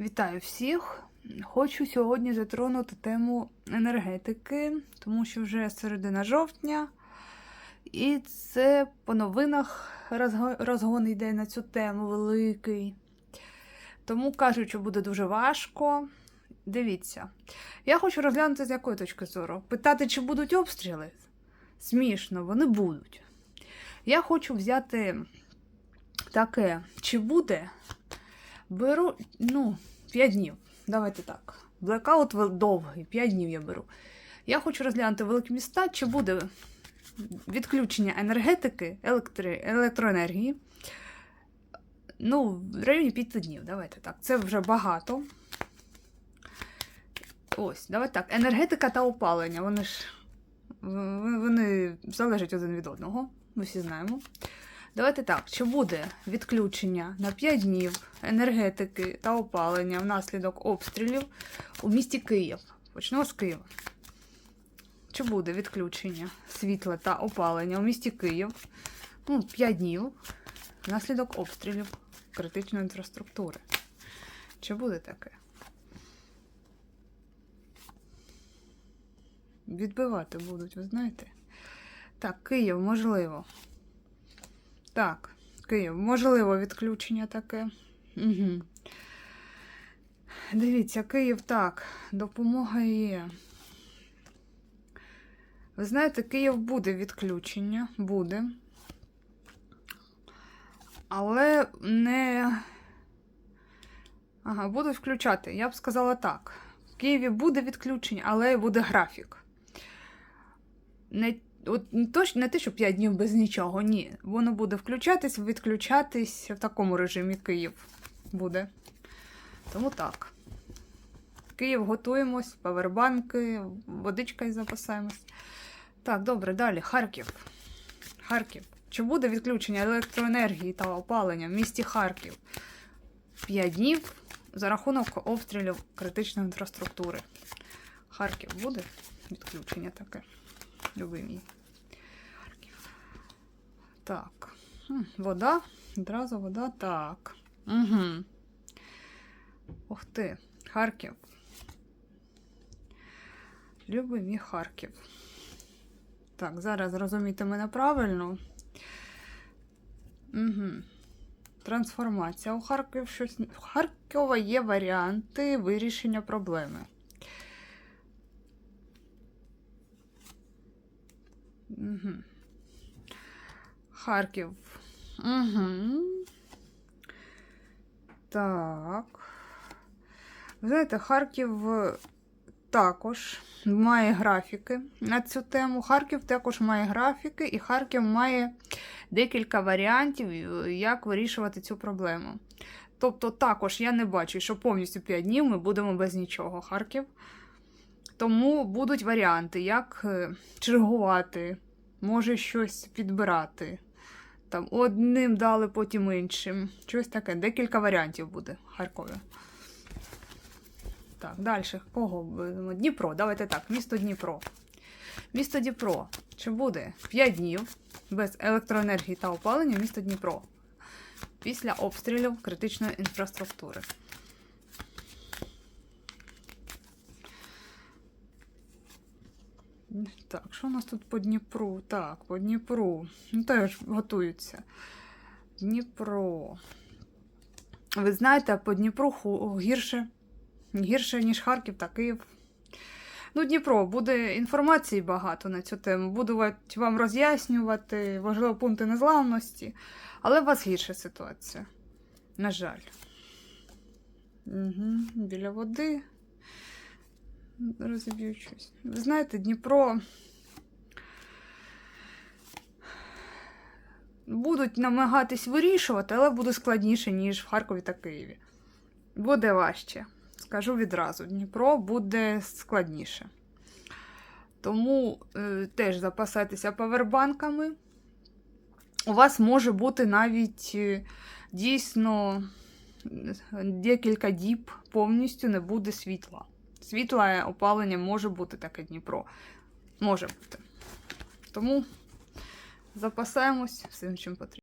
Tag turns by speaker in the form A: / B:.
A: Вітаю всіх! Хочу сьогодні затронути тему енергетики, тому що вже середина жовтня, і це по новинах розгон йде на цю тему великий. Тому кажуть, що буде дуже важко. Дивіться, я хочу розглянути з якої точки зору. Питати, чи будуть обстріли? Смішно, вони будуть. Я хочу взяти таке, чи буде Беру, ну, 5 днів. Давайте так. Блекаут довгий, 5 днів я беру. Я хочу розглянути великі міста, чи буде відключення енергетики, електри, електроенергії. Ну, в районі 5 днів. Давайте так. Це вже багато. Ось, давайте так. Енергетика та опалення. Вони ж вони залежать один від одного. Ми всі знаємо. Давайте так, чи буде відключення на 5 днів енергетики та опалення внаслідок обстрілів у місті Київ? Почнемо з Києва. Чи буде відключення світла та опалення у місті Київ ну, 5 днів внаслідок обстрілів критичної інфраструктури? Чи буде таке? Відбивати будуть, ви знаєте? Так, Київ, можливо. Так, Київ, можливо, відключення таке. Угу. Дивіться, Київ так, допомога є. Ви знаєте, Київ буде відключення, буде. Але не. Ага, будуть включати. Я б сказала так. В Києві буде відключення, але буде графік. Не От не то, не те, що 5 днів без нічого, ні. Воно буде включатись, відключатись в такому режимі Київ буде. Тому так. Київ готуємось, павербанки, водичкою запасаємось. Так, добре, далі. Харків. Харків. Чи буде відключення електроенергії та опалення в місті Харків 5 днів за рахунок обстрілів критичної інфраструктури? Харків буде відключення таке. Любий мій. Харків. Так. Вода. Одразу вода. Так. Угу. Ух ти. Харків. Любий мій Харків. Так, зараз зрозумійте мене правильно. Угу. Трансформація. У Харків щось. У Харкова є варіанти вирішення проблеми. Угу. Харків. Угу. Так. Ви знаєте, Харків е, також має графіки на цю тему. Харків також має графіки, і Харків має декілька варіантів, е, як вирішувати цю проблему. Тобто, також я не бачу, що повністю 5 днів ми будемо без нічого. Харків. Тому будуть варіанти, як е, чергувати, може щось підбирати. Там одним дали, потім іншим. Щось таке. Декілька варіантів буде в Харкові. Так, далі. Кого? Дніпро. Давайте так, місто Дніпро. Місто Дніпро. Чи буде 5 днів без електроенергії та опалення місто Дніпро після обстрілів критичної інфраструктури. Так, що у нас тут по Дніпру? Так, по Дніпру. Ну, теж готуються. Дніпро. Ви знаєте, по Дніпру гірше, гірше, ніж Харків та Київ. Ну, Дніпро, буде інформації багато на цю тему. Буду вам роз'яснювати, важливо пункти незламності. Але у вас гірша ситуація. На жаль. Угу, біля води. Розіб'ю щось. Ви знаєте, Дніпро. Будуть намагатись вирішувати, але буде складніше, ніж в Харкові та Києві. Буде важче. Скажу відразу: Дніпро буде складніше. Тому е, теж запасайтеся павербанками. У вас може бути навіть е, дійсно декілька діб повністю не буде світла. Світле опалення може бути таке Дніпро. Може бути. Тому запасаємось всім, чим потрібно.